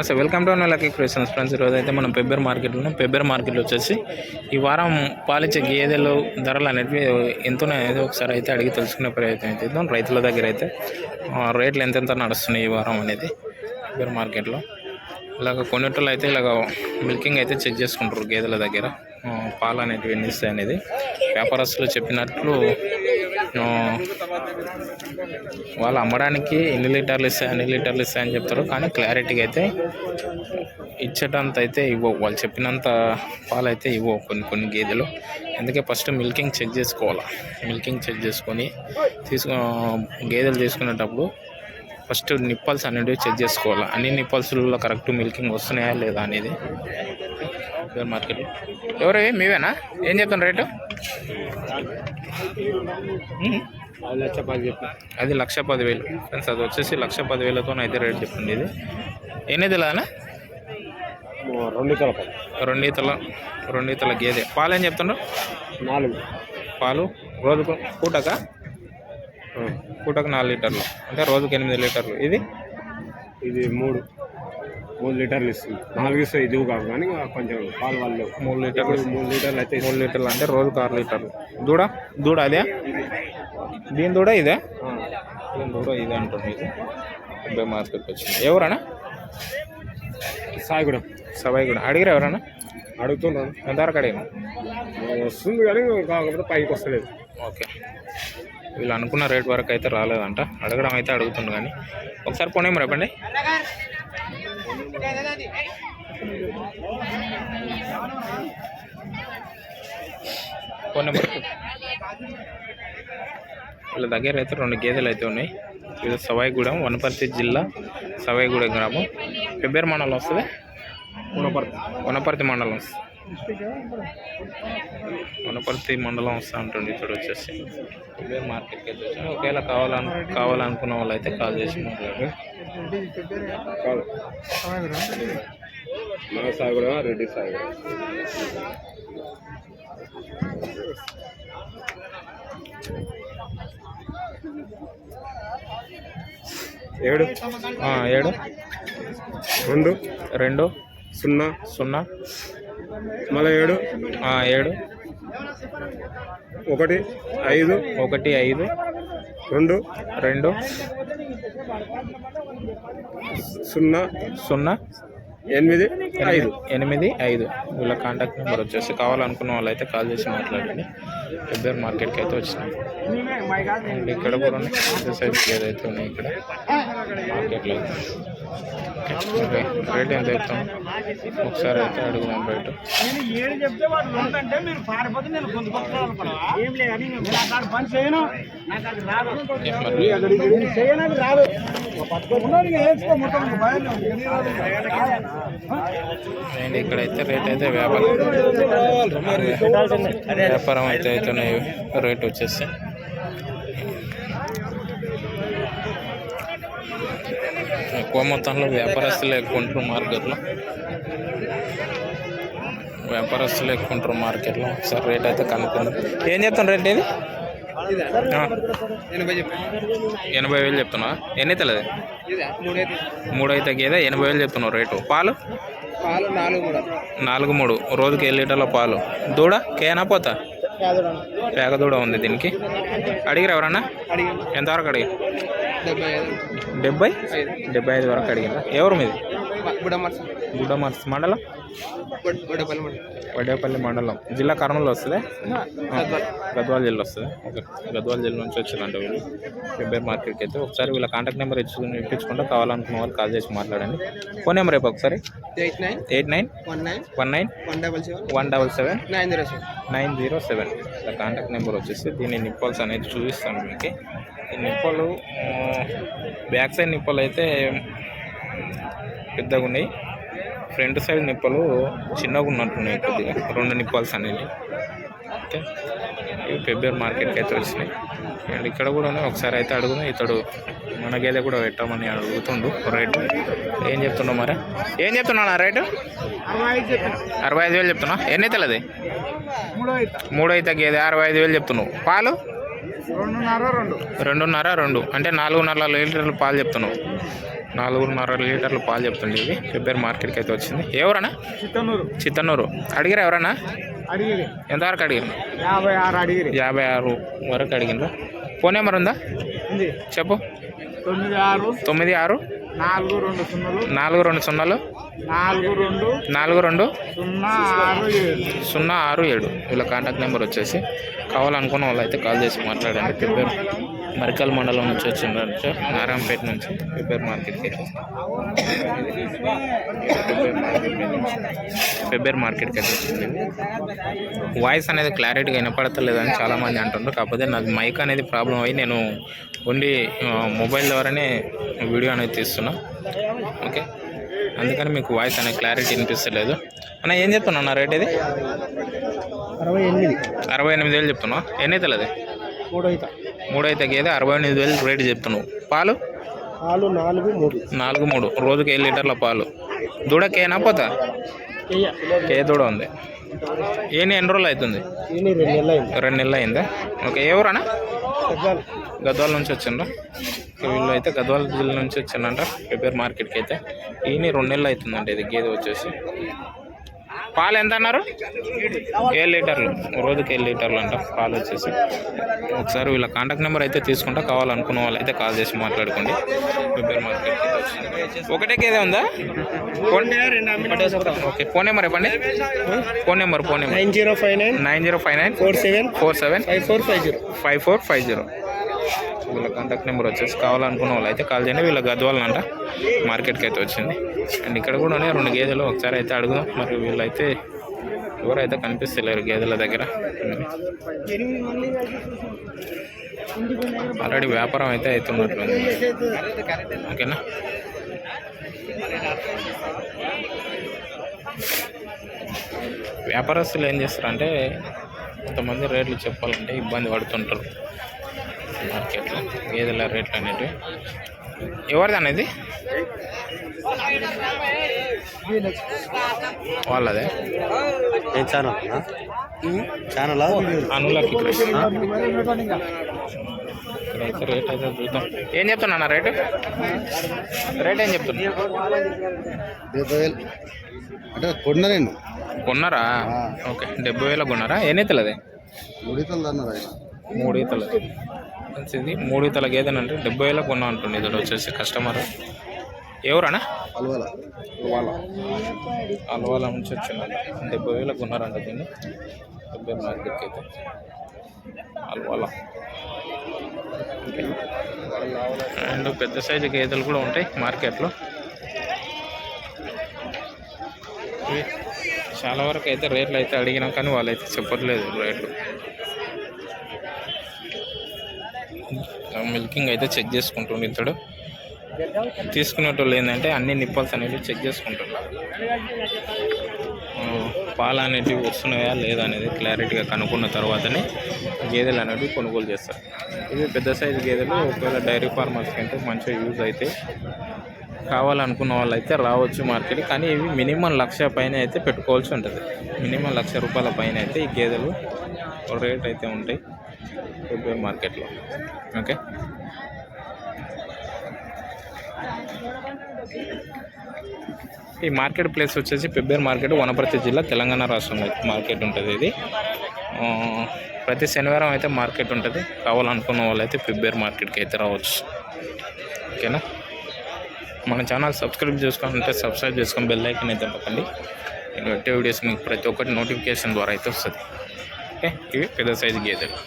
నమస్తే welcome to Lucky Creations. Friends ఈరోజు అయితే మనం పెబ్బేర్ మార్కెట్లో ఉన్నాం. పెబ్బేర్ మార్కెట్లో వచ్చేసి ఈ వారం పాలిచ్చే గేదెలు ధరలు అనేటివి ఎంతనే ఒకసారి అయితే అడిగి తెలుసుకునే ప్రయత్నం చేద్దాం. రైతుల దగ్గర అయితే రేట్లు ఎంతెంత నడుస్తున్నాయి ఈ వారం అనేది పెబ్బేర్ మార్కెట్లో. ఇలాగ కొన్నిట్లో అయితే ఇలాగ మిల్కింగ్ అయితే చెక్ చేసుకుంటారు గేదెల దగ్గర. పాలు అనేటివి ఎన్ని ఇస్తాయి అనేది. వ్యాపారస్తులు చెప్పినట్లు వాళ్ళు అమ్మడానికి ఎన్ని లీటర్లు ఇస్తాయి ఎన్ని లీటర్లు ఇస్తాయి అని చెప్తారు. కానీ క్లారిటీగా అయితే ఇచ్చేటంత అయితే ఇవ్వవు. వాళ్ళు చెప్పినంత పాలు అయితే ఇవ్వవు కొన్ని కొన్ని గేదెలు. అందుకే ఫస్ట్ మిల్కింగ్ చెక్ చేసుకోవాలి. మిల్కింగ్ చెక్ చేసుకొని తీసుకో గేదెలు తీసుకునేటప్పుడు ఫస్ట్ నిప్పల్స్ అనేటివి చెక్ చేసుకోవాలి. అన్ని నిప్పల్స్లో కరెక్ట్ మిల్కింగ్ వస్తున్నాయా లేదా అనేది. మార్కెట్లో ఎవరు మీవేనా? ఏం చెప్తాను రేటు? లక్ష పది అది లక్ష పదివేలు. ఫ్రెండ్స్ అది వచ్చేసి లక్ష పదివేలతో అయితే రేట్ చెప్పింది ఇది. ఎన్ని తెలానా రెండు తల పది. రెండు ఈతల రెండు ఈతల గేదె. పాలు ఏం చెప్తుండ్రు నాలుగు. పాలు. రోజుకు పూటక? పూటకు నాలుగు లీటర్లు. అంటే రోజుకు ఎనిమిది లీటర్లు. ఇది? ఇది మూడు. మూడు లీటర్లు ఇస్తుంది. నాలుగు ఇస్తే ఇది కాదు కానీ కొంచెం పాలు వాళ్ళు మూడు లీటర్లు మూడు లీటర్లు అయితే మూడు లీటర్లు అంటే రోజుకు ఆరు లీటర్లు దూడ? దూడ అదే? దీని దూడ ఇదే? దీని దూడ ఇదే అంటుంది ఇది డెబ్బై మార్కెట్కి వచ్చింది. ఎవరన్నా? సాయిగూడెం సబాయి కూడా. అడిగిరా ఎవరన్నా? అడుగుతున్నాను ఎంతవరకు అడిగినా? వస్తుంది కానీ కాకపోతే పైకి వస్తలేదు. ఓకే. వీళ్ళు అనుకున్న రేట్ వరకు అయితే రాలేదంట. అడగడం అయితే అడుగుతుండు కానీ. ఒకసారి పోనీ రేపండి. ఫోన్ నెంబర్ వీళ్ళ దగ్గర అయితే రెండు గేదెలు అయితే ఉన్నాయి. ఇది సవాయిగూడెం వనపర్తి జిల్లా సవాయిగూడెం గ్రామం. ఫిబ్రవరి మండలం వస్తుంది? వనపర్తి. మండలం వస్తుంది. వనపర్తి మండలం వస్తూ ఉంటుంది ఇక్కడ వచ్చేసి. మార్కెట్కి అయితే వచ్చాను. ఒకవేళ కావాలను కావాలనుకున్న వాళ్ళు అయితే కాల్ చేసి మాట్లాడు. కాదు మన సాయిగూడెం రెడ్డి సాయిగూడెం ఏడు. ఏడు రెండు? రెండు. సున్నా? సున్నా. మళ్ళీ ఏడు? ఏడు. ఒకటి? ఐదు? ఒకటి ఐదు. రెండు? రెండు. సున్నా. సున్నా. ఎనిమిది. ఐదు. ఎనిమిది ఐదు. వీళ్ళ కాంటాక్ట్ నెంబర్ వచ్చేసి కావాలనుకున్న వాళ్ళు అయితే కాల్ చేసి మాట్లాడండి. పెద్దర్ మార్కెట్కి అయితే వచ్చినాయి అండ్ ఇక్కడ కూడా ఉన్నాయి. పెద్ద సైజ్ ఏదైతే ఉన్నాయి ఇక్కడ. మార్కెట్లో అయితే. రేట్ ఎంత చెప్తాం ఒకసారి అయితే అడుగుదాం ఏడు చెప్తే మీరు పారిపోతే నేను ఏం లేదు పని చేయను. నాకు అది రాదు. చేయను అది రాదు. అండ్ ఇక్కడైతే రేట్ అయితే వ్యాపారం వ్యాపారం అయితే అవుతున్నాయి రేట్ వచ్చేసి. ఎక్కువ మొత్తంలో వ్యాపారస్తులు ఎక్కువ ఉంటారు మార్కెట్లో. వ్యాపారస్తులు ఎక్కువ ఉంటారు మార్కెట్లో. ఒకసారి రేట్ అయితే కనుక్కుందాం. ఏం చెప్తాను రేట్ ఇది. ఎనభై వేలు చెప్తున్నా ఎన్ని అవుతుంది మూడు అయితే గేదె ఎనభై వేలు చెప్తున్నావు రేటు. పాలు? నాలుగు మూడు. రోజుకి ఏడు లీటర్ల పాలు? దూడ? కేనా పోతా? పేక దూడ ఉంది దీనికి. అడిగిరా ఎవరన్నా? ఎంతవరకు అడిగి? డెబ్బై డెబ్బై? ఐదు. వరకు అడిగిరా ఎవరు మీది? గుడ్డమర్స్ మండలం? బుడపల్లి మండలం. జిల్లా కర్నూలు వస్తుంది? గద్వాల. జిల్లా వస్తుంది? ఓకే. గద్వాల జిల్లా నుంచి వచ్చిందంట వీళ్ళు. మార్కెట్కి అయితే ఒకసారి వీళ్ళ కాంటాక్ట్ నెంబర్ ఇచ్చి ఇప్పించుకుంటే కావాలనుకున్న వాళ్ళు కాల్ చేసి మాట్లాడండి. ఫోన్ నెంబర్ రేపు ఒకసారి. Eight nine eight nine one nine one double seven one double seven nine zero seven. Nine zero seven. ఇలా కాంటాక్ట్ నెంబర్ వచ్చేసి దీని నిప్పల్స్ అనేది చూపిస్తాను మీకు. నిప్పలు బ్యాక్ సైడ్ నిప్పలు అయితే పెద్దగా ఉన్నాయి. ఫ్రంట్ సైడ్ నిప్పలు చిన్నగా ఉన్నట్టున్నాయి కొద్దిగా. రెండు నిప్పల్స్ అనేవి. ఓకే. ఇవి ఫెబ్రవరి మార్కెట్కి అయితే వచ్చినాయి. అండ్ ఇక్కడ కూడా ఉన్నాయి. ఒకసారి అయితే అడుగుదాం. ఇతడు మన గేదె కూడా పెట్టామని అడుగుతుండు రేటు. ఏం చెప్తున్నావు మరి? ఏం చెప్తున్నా రేటు? అరవై ఐదు వేలు చెప్తున్నా ఎన్ని అవుతుంది మూడో మూడు అయితే గేదె అరవై ఐదు వేలు చెప్తున్నావు. పాలు? రెండున్నర రెండు. అంటే నాలుగున్నర లీటర్లు పాలు చెప్తున్నావు. నాలుగున్నర లీటర్లు పాలు చెప్తుండే ఇది ఫిబ్రవరి మార్కెట్కి అయితే వచ్చింది. ఎవరన్నా? చిత్తనూరు. చిత్తన్నూరు అడిగిరా ఎవరన్నా? ఎంతవరకు అడిగిరు? యాభై ఆరు అడిగిరి. యాభై ఆరు వరకు అడిగినరు ఫోన్ నెంబర్ ఉందా? ఉంది. చెప్పు. తొమ్మిది ఆరు. తొమ్మిది ఆరు. నాలుగు రెండు సున్నలు. నాలుగు రెండు సున్నాలు. నాలుగు రెండు నాలుగు రెండు. సున్నా ఆరు ఏడు. సున్నా ఆరు ఏడు. వీళ్ళ కాంటాక్ట్ నెంబర్ వచ్చేసి కావాలనుకున్న వాళ్ళు అయితే కాల్ చేసి మాట్లాడండి. మరికల్ మండలం నుంచి వచ్చిందంటే. నారాయణపేట నుంచి ఫిబ్రవరి మార్కెట్కి ఫిబ్రవరి మార్కెట్కి అయితే వచ్చింది. వాయిస్ అనేది క్లారిటీగా వినపడతలేదని చాలామంది అంటుండ్రు. కాకపోతే నాకు మైక్ అనేది ప్రాబ్లం అయ్యి నేను ఓన్లీ ఆ, మొబైల్ ద్వారానే వీడియో అనేది తీస్తున్నా. ఓకే అందుకని మీకు వాయిస్ అనేది క్లారిటీ వినిపిస్తలేదు. అన్న ఏం చెప్తున్నా రేట్ ఇది? అరవై ఎనిమిది. అరవై ఎనిమిది వేలు చెప్తున్నా ఎన్ని అవుతుంది అది? మూడు అయితే మూడు అయితే గేదె అరవై ఎనిమిది వేలు రేటు చెప్తున్నావు. పాలు? పాలు నాలుగు మూడు. నాలుగు మూడు. రోజుకి ఏడు లీటర్ల పాలు. దూడకేనా పోతా? కే దూడ ఉంది. ఏని ఎన్ని రోజులు అవుతుంది? రెండు నెలలు అయింది. ఓకే ఎవరన్నా గద్వాల. నుంచి వచ్చిండ్రు? వీళ్ళు అయితే గద్వాల జిల్లా నుంచి వచ్చిందంట పేపర్ మార్కెట్కి అయితే. ఈయన రెండు నెలలు అవుతుందంట ఇది గేదె వచ్చేసి. పాలు ఎంత అన్నారు? ఏడు లీటర్లు. రోజుకి ఏడు లీటర్లు అంట. పాలు వచ్చేసి. ఒకసారి వీళ్ళ కాంటాక్ట్ నెంబర్ అయితే తీసుకుంటా. కావాలనుకున్న వాళ్ళు అయితే కాల్ చేసి మాట్లాడుకోండి. అయితే వచ్చింది ఒకటే గేదె ఉందా? Phone okay. ఫోన్ నెంబర్ ఇవ్వండి phone number phone number. Nine zero five nine nine zero five nine four seven four seven five four five zero. Five four five zero. వీళ్ళ కాంటాక్ట్ నెంబర్ వచ్చేసి కావాలనుకున్న వాళ్ళు అయితే కాల్ చేయండి. వీళ్ళ గద్వాలనంట మార్కెట్కి అయితే వచ్చింది. అండ్ ఇక్కడ కూడా ఉన్నాయి. రెండు గేదెలు ఒకసారి అయితే అడుగుదాం. మరి వీళ్ళైతే ఎవరైతే కనిపిస్తలేరు గేదెల దగ్గర. ఆల్రెడీ వ్యాపారం అయితే అవుతున్నట్లుంది ఓకేనా? వ్యాపారస్తులు ఏం చేస్తారంటే కొంతమంది రేట్లు చెప్పాలంటే ఇబ్బంది పడుతుంటారు. మార్కెట్లో గేదెల రేట్లు అనేటివి. ఎవరిది అనేది? వాళ్ళదే. ఏం ఛానల్ ఛానల్ అనులకి ఇక్కడైతే రేట్ అయితే చూద్దాం. ఏం చెప్తున్నా రేటు? రేట్ ఏం చెప్తున్నా? డెబ్బై వేలు. అంటే కొన్న నేను. కొన్నారా? ఓకే. డెబ్బై వేల కొన్నారా? ఎన్ని అవుతుంది మూడు ఆయన. మూడు ఈతలు ఇది మూడు ఈతల గేదెనంటే డెబ్బై వేలకు కొన్నా అంటుండే ఇది వచ్చేసి కస్టమర్ ఎవరన్నా? అలవాల. వాళ్ళ అలవాల నుంచి వచ్చిందంట డెబ్బై వేలకు కొన్నారంట దీన్ని. డెబ్బై మార్కెట్కి అయితే. అలవాల. అండ్ పెద్ద సైజు గేదెలు కూడా ఉంటాయి మార్కెట్లో. చాలా వరకు అయితే రేట్లు అయితే అడిగినా కానీ వాళ్ళు అయితే చెప్పట్లేదు రేట్లు. మిల్కింగ్ అయితే చెక్ చేసుకుంటుండే ఇతడు. తీసుకునేటోళ్ళు ఏంటంటే అన్ని నిప్పల్స్ అనేవి చెక్ చేసుకుంటున్నారు పాలు అనేటివి వస్తున్నాయా లేదా అనేది క్లారిటీగా కనుక్కున్న తర్వాతనే గేదెలు అనేవి కొనుగోలు చేస్తారు. ఇవి పెద్ద సైజు గేదెలు ఒకవేళ డైరీ ఫార్మర్స్కి అంటే మంచిగా యూజ్ అయితే కావాలనుకున్న వాళ్ళు అయితే రావచ్చు మార్కెట్ కానీ ఇవి మినిమం లక్ష పైన అయితే పెట్టుకోవాల్సి ఉంటుంది. మినిమం లక్ష రూపాయల పైన అయితే ఈ గేదెలు రేట్ అయితే ఉంటాయి. ఫిబ్రవరి మార్కెట్లో. ఓకే? ఈ మార్కెట్ ప్లేస్ వచ్చేసి పెబ్బేరు మార్కెట్ వనపర్తి జిల్లా తెలంగాణ రాష్ట్రంలో మార్కెట్ ఉంటుంది ఇది. ప్రతి శనివారం అయితే మార్కెట్ ఉంటుంది. కావాలనుకున్న వాళ్ళు అయితే పెబ్బేరు మార్కెట్కి అయితే రావచ్చు. ఓకేనా? మన ఛానల్ సబ్స్క్రైబ్ చేసుకోవాలంటే సబ్స్క్రైబ్ చేసుకొని బెల్ ఐకన్ అయితే పక్కండి నేను పెట్టే వీడియోస్ మీకు ప్రతి ఒక్కటి నోటిఫికేషన్ ద్వారా అయితే వస్తుంది. ఓకే? ఇవి పెద్ద సైజు గేదెలు.